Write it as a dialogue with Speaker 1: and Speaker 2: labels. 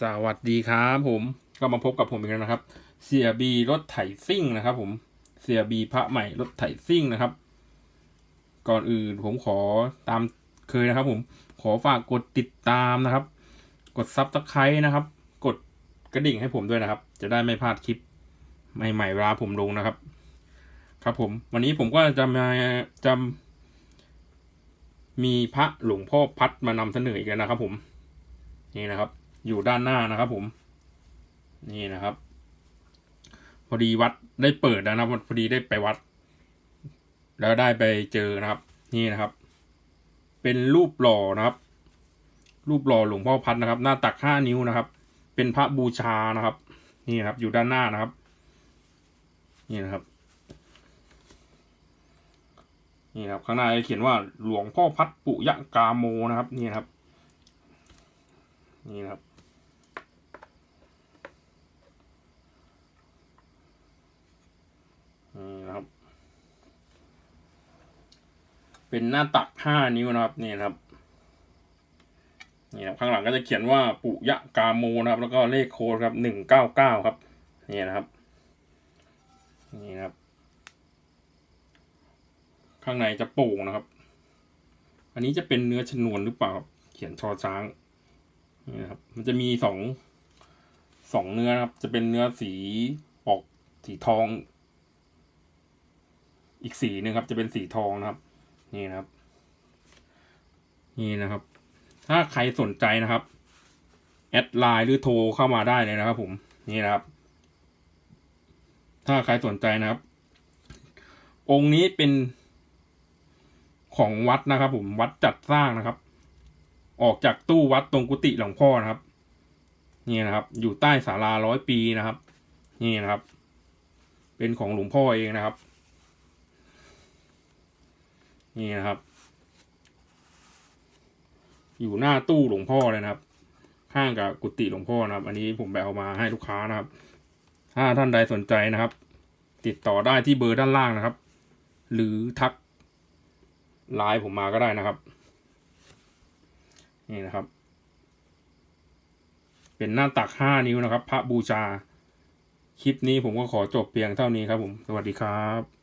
Speaker 1: สวัสดีครับผมก็มาพบกับผมอีกแล้วนะครับ เสียบีรถไถซิ่งนะครับ ผมเสียบีพระใหม่รถไถซิ่งนะครับ ก่อนอื่นผมขอตามเคยนะครับ ผมขอฝากกดติดตามนะครับ กดซับสไครต์นะครับ กดกระดิ่งให้ผมด้วยนะครับ จะได้ไม่พลาดคลิป ใหม่ๆเวลาผมลงนะครับ ครับผม วันนี้ผมก็จะมาจะมีพระหลวงพ่อพัดมานำเสนออีกแล้วนะครับ ผมนี่นะครับ อยู่ด้านหน้านะครับผมนี่นะครับ พอดีวัดได้เปิดนะครับพอดีได้ไปวัด แล้วได้ไปเจอนะครับ นี่นะครับ เป็นรูปหล่อนะครับ รูปหล่อหลวงพ่อพัดนะครับ หน้าตักห้านิ้วนะครับ เป็นพระบูชานะครับ นี่นะครับ อยู่ด้านหน้านะครับ นี่นะครับนี่นะครับข้างหน้าจะเขียนว่าหลวงพ่อพัดปุยะกาโมนะครับ นี่นะครับ นี่นะครับ นี่นะครับ เป็นหน้าตักห้านิ้วนะครับ นี่นะครับ นี่นะครับข้างหลังก็จะเขียนว่าปุยะกาโมนะครับ แล้วก็เลขโค้ดครับหนึ่งเก้าเก้าครับ นี่นะครับ นี่นะครับ ข้างในจะโป่งนะครับ อันนี้จะเป็นเนื้อชนวนหรือเปล่า เขียนชอช้าง นี่นะครับ มันจะมีสองสองเนื้อนะครับ จะเป็นเนื้อสีออกสีทอง อีกสีหนึงครับ จะเป็นสีทองนะครับ นี่นะครับ นี่นะครับ ถ้าใครสนใจนะครับ แอดไลน์หรือโทรเข้ามาได้เลยนะครับ ผม นี่นะครับ ถ้าใครสนใจนะครับ องค์นี้เป็นของวัดนะครับ ผมวัดจัดสร้างนะครับ ออกจากตู้วัดตรงกุฏิหลวงพ่อนะครับ นี่นะครับ อยู่ใต้ศาลาร้อยปีนะครับ นี่นะครับ เป็นของหลวงพ่อเองนะครับ นี่นะครับ อยู่หน้าตู้หลวงพ่อเลยนะครับ ข้างกับกุฏิหลวงพ่อนะครับ อันนี้ผมแบเอามาให้ลูกค้านะครับ ถ้าท่านใดสนใจนะครับ ติดต่อได้ที่เบอร์ด้านล่างนะครับ หรือทักไลน์ผมมาก็ได้นะครับ นี่นะครับ เป็นหน้าตักห้านิ้วนะครับ พระบูชา คลิปนี้ผมก็ขอจบเพียงเท่านี้ครับผม สวัสดีครับ